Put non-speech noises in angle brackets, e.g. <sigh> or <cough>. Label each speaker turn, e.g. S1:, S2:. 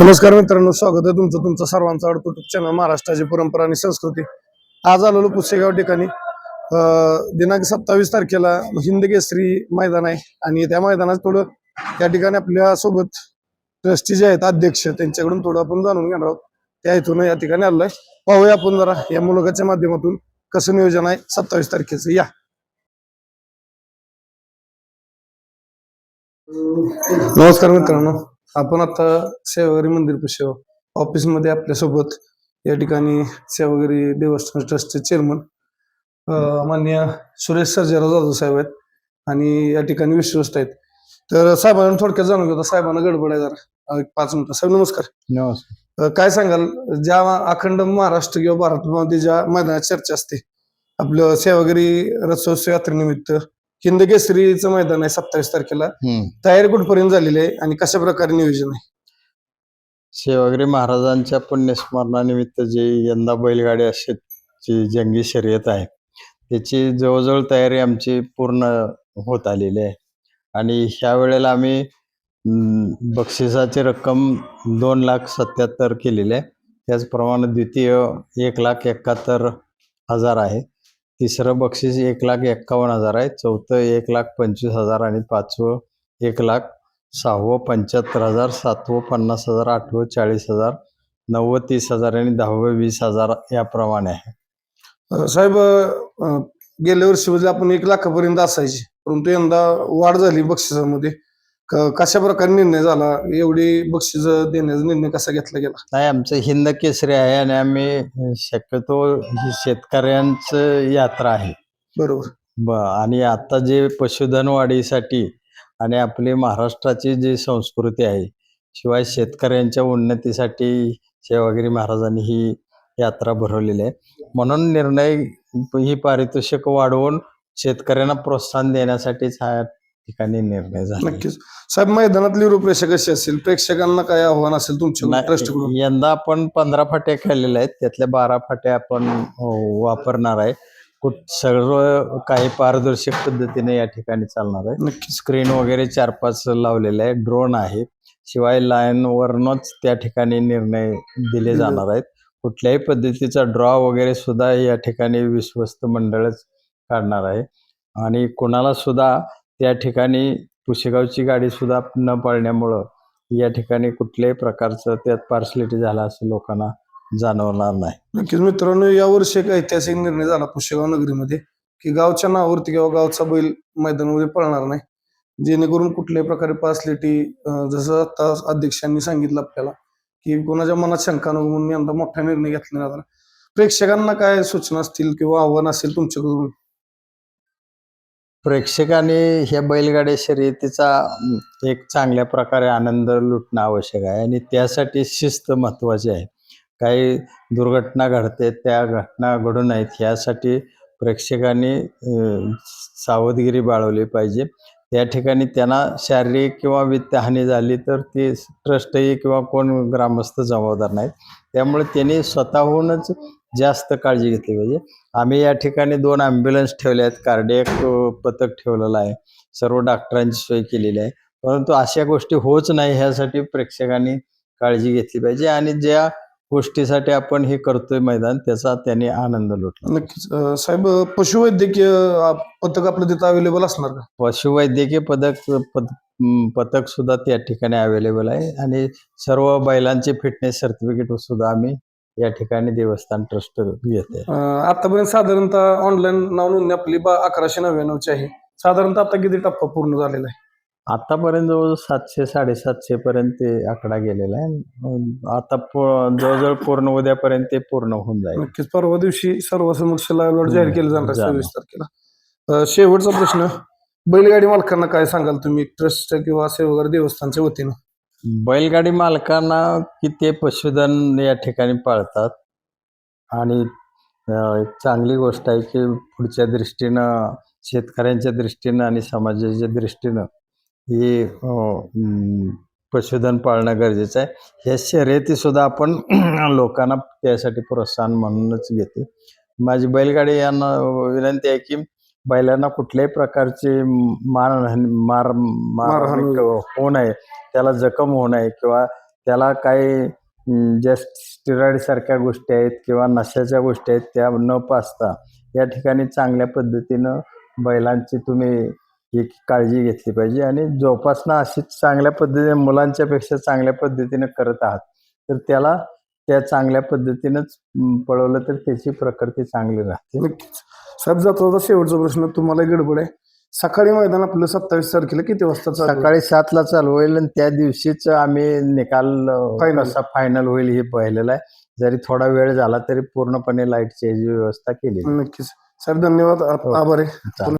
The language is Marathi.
S1: नमस्कार मित्रांनो स्वागत आहे तुमचं तुमचं सर्वांचं आवडतं युट्यूब चॅनल महाराष्ट्राची परंपरा आणि संस्कृती. आज आलेलो पुसेगाव ठिकाणी दिनांक सत्तावीस तारखेला हिंद केसरी मैदान आहे आणि त्या मैदानात थोडं त्या ठिकाणी आपल्यासोबत ट्रस्टी जे आहेत अध्यक्ष त्यांच्याकडून थोडं आपण जाणून घेणार आहोत. त्या हेतून या ठिकाणी आलोय. पाहूया आपण जरा या मुलगाच्या माध्यमातून कसं नियोजन आहे सत्तावीस तारखेचं. या. नमस्कार मित्रांनो. आपण आता सेवागिरी मंदिर पशी ऑफिसमध्ये आपल्यासोबत या ठिकाणी सेवागिरी देवस्थान ट्रस्टचे चेअरमन मान्य सुरेश सर्जेराव जाधव साहेब आहेत आणि या ठिकाणी विश्वस्त आहेत. तर साहेबांना थोडक्यात जाणून घेतो साहेबांना गडबड आहे जरा. पाच मिनिटं. साहेब नमस्कार.
S2: नमस्कार.
S1: काय सांगाल? ज्या अखंड महाराष्ट्र किंवा भारतमध्ये ज्या मैदानात चर्चा असते आपलं सेवागिरी रथोत्सव यात्रेनिमित्त हिंद केसरीचं मैदान आहे सत्तावीस तारखेला. तयारी कुठपर्यंत झालेली आहे आणि कशा प्रकारे नियोजन आहे?
S2: सेवागिरी महाराजांच्या पुण्यस्मरणानिमित्त जी यंदा बैलगाडी अशी जी जंगी शर्यत आहे त्याची जवळजवळ तयारी आमची पूर्ण होत आलेली आहे. आणि ह्या वेळेला आम्ही बक्षिसाची रक्कम दोन लाख सत्याहत्तर केलेली आहे. त्याचप्रमाणे द्वितीय एक लाख एकाहत्तर हजार आहे. तिसरं बक्षीस एक लाख एक्कावन्न हजार आहे. चौथं एक लाख पंचवीस हजार आणि पाचवं एक लाख सहावं पंच्याहत्तर हजार सातवं पन्नास हजार आठवं चाळीस हजार नव्वद तीस हजार आणि दहावं वीस हजार याप्रमाणे आहे.
S1: साहेब गेल्या वर्षी म्हणजे आपण एक लाखापर्यंत असायची. परंतु यंदा वाढ झाली बक्षिसामध्ये. कशा प्रकारे निर्णय झाला? एवढी बक्षीस देण्याचा निर्णय कसा घेतला गेला?
S2: नाही आमचं हिंद केसरी आहे आणि आम्ही शक्यतो ही शेतकऱ्यांचं यात्रा आहे.
S1: बरोबर.
S2: ब आणि आता जे पशुधन वाढीसाठी आणि आपली महाराष्ट्राची जी संस्कृती आहे शिवाय शेतकऱ्यांच्या उन्नतीसाठी सेवागिरी महाराजांनी ही यात्रा भरवलेली आहे. म्हणून निर्णय ही पारितोषिक वाढवून शेतकऱ्यांना प्रोत्साहन देण्यासाठीच हा ठिकाणी निर्णय झाला.
S1: नक्कीच. साहेब मैदानातली रूपरेषा कशी असेल? प्रेक्षकांना काय आव्हान असेल तुमच्या
S2: नाही, यंदा आपण पंधरा फाट्या खेळलेल्या आहेत. त्यातल्या बारा फाट्या आपण अ, वापरणार आहे. कुठ सर्व काही पारदर्शक पद्धतीने या ठिकाणी चालणार आहे.
S1: नक्कीच.
S2: स्क्रीन वगैरे चार पाच लावलेले आहे ड्रोन आहे शिवाय लाईन वरनच त्या ठिकाणी निर्णय दिले. जाणार आहेत. कुठल्याही पद्धतीचा ड्रॉ वगैरे सुद्धा या ठिकाणी विश्वस्त मंडळच काढणार आहे. आणि कोणाला सुद्धा त्या ठिकाणी पुशेगावची गाडी सुद्धा न पळण्यामुळं या ठिकाणी कुठल्याही प्रकारचं त्यात पार्सलिटी झाला असं लोकांना जाणवणार नाही.
S1: नक्कीच मित्रांनो यावर्षी एक ऐतिहासिक निर्णय झाला पुष्यगाव नगरीमध्ये की गावच्या नावावरती किंवा गावचा बैल मैदानामध्ये पळणार नाही. जेणेकरून कुठल्याही प्रकारे पार्सलिटी जसं आता अध्यक्षांनी सांगितलं आपल्याला की कोणाच्या मनात शंका नको म्हणून यंदा मोठा निर्णय घेतला जाणार प्रेक्षकांना काय सूचना असतील किंवा आव्हान असेल तुमच्याकडून?
S2: प्रेक्षकाने ह्या बैलगाडी शर्यतीचा एक चांगल्या प्रकारे आनंद लुटणं आवश्यक आहे आणि त्यासाठी शिस्त महत्त्वाची आहे. काही दुर्घटना घडते त्या घटना घडू नयेत यासाठी प्रेक्षकांनी सावधगिरी बाळवली पाहिजे. त्या ठिकाणी त्यांना शारीरिक किंवा वित्तहानी झाली तर ती ट्रस्टही किंवा कोण ग्रामस्थ जबाबदार नाहीत. त्यामुळे त्यांनी स्वतःहूनच जास्त काळजी घेतली पाहिजे. आम्ही या ठिकाणी दोन ॲम्ब्युलन्स ठेवल्या आहेत. कार्डियक पथक ठेवलेलं आहे. सर्व डॉक्टरांची सोय केलेली आहे. परंतु अशा गोष्टी होच नाही ह्यासाठी प्रेक्षकांनी काळजी घेतली पाहिजे आणि ज्या गोष्टीसाठी आपण हे करतोय मैदान त्याचा त्यांनी आनंद लुटला.
S1: नक्कीच. साहेब पशुवैद्यकीय पथक आपलं तिथं अवेलेबल असणार का?
S2: पशुवैद्यकीय पदक पथक सुद्धा त्या ठिकाणी अवेलेबल आहे. आणि सर्व बैलांचे फिटनेस सर्टिफिकेट सुद्धा आम्ही या ठिकाणी देवस्थान ट्रस्ट घेते
S1: अं, आतापर्यंत साधारणतः ऑनलाईन नाव नोंदणी आपली बा अकराशे नव्याण्णवची आहे. साधारणतः आता किती टप्पा पूर्ण झालेला आहे?
S2: आतापर्यंत जवळ सातशे साडेसातशे पर्यंत ते आकडा गेलेला आहे. अं, आता पू- जवळजवळ पूर्ण उद्यापर्यंत ते पूर्ण होऊन जाईल.
S1: नक्कीच. परवा दिवशी सर्वसमक्ष लाईव्ह लॉट जाहीर केलं जाणार आहे.
S2: जाणार.
S1: सव्वीस तारखेला. अं, शेवटचा प्रश्न बैलगाडी मालकांना काय सांगाल तुम्ही? ट्रस्ट किंवा सेवागार देवस्थानच्या वतीनं?
S2: बैलगाडी मालकांना की ते पशुधन या ठिकाणी पाळतात? आणि एक चांगली गोष्ट आहे की पुढच्या दृष्टीनं शेतकऱ्यांच्या दृष्टीनं आणि समाजाच्या दृष्टीनं ही पशुधन पाळणं गरजेचं आहे. ह्या शर्यतीसुद्धा आपण <clears throat> लोकांना त्यासाठी प्रोत्साहन म्हणूनच घेते. माझी बैलगाडी यांना विनंती आहे की बैलांना कुठल्याही प्रकारची मारहाण मार
S1: मारहाण
S2: मार होऊ नये. त्याला जखम होऊ नये किंवा त्याला काही ज्या स्टिरॉइड सारख्या गोष्टी आहेत किंवा नशाच्या गोष्टी आहेत त्या न पाचता या ठिकाणी चांगल्या पद्धतीनं बैलांची तुम्ही ही काळजी घेतली पाहिजे आणि जोपासना अशीच चांगल्या पद्धतीने मुलांच्या पेक्षा चांगल्या पद्धतीने करत आहात. तर त्याला त्या चांगल्या पद्धतीनंच पळवलं तर त्याची प्रकृती चांगली राहते.
S1: साहेब जाता शेवटचा प्रश्न तुम्हाला गडबड आहे सकाळी मैदान आपलं सत्तावीस तारखेला किती वाजता?
S2: सकाळी सातला चालू होईल आणि त्या दिवशीच आम्ही निकाल अं,
S1: Final.
S2: कसा फायनल होईल हे पाहिलेलं आहे जरी थोडा वेळ झाला तरी पूर्णपणे लाईटची व्यवस्था केली
S1: नक्कीच साहेब धन्यवाद
S2: हो.
S1: आभार आहे.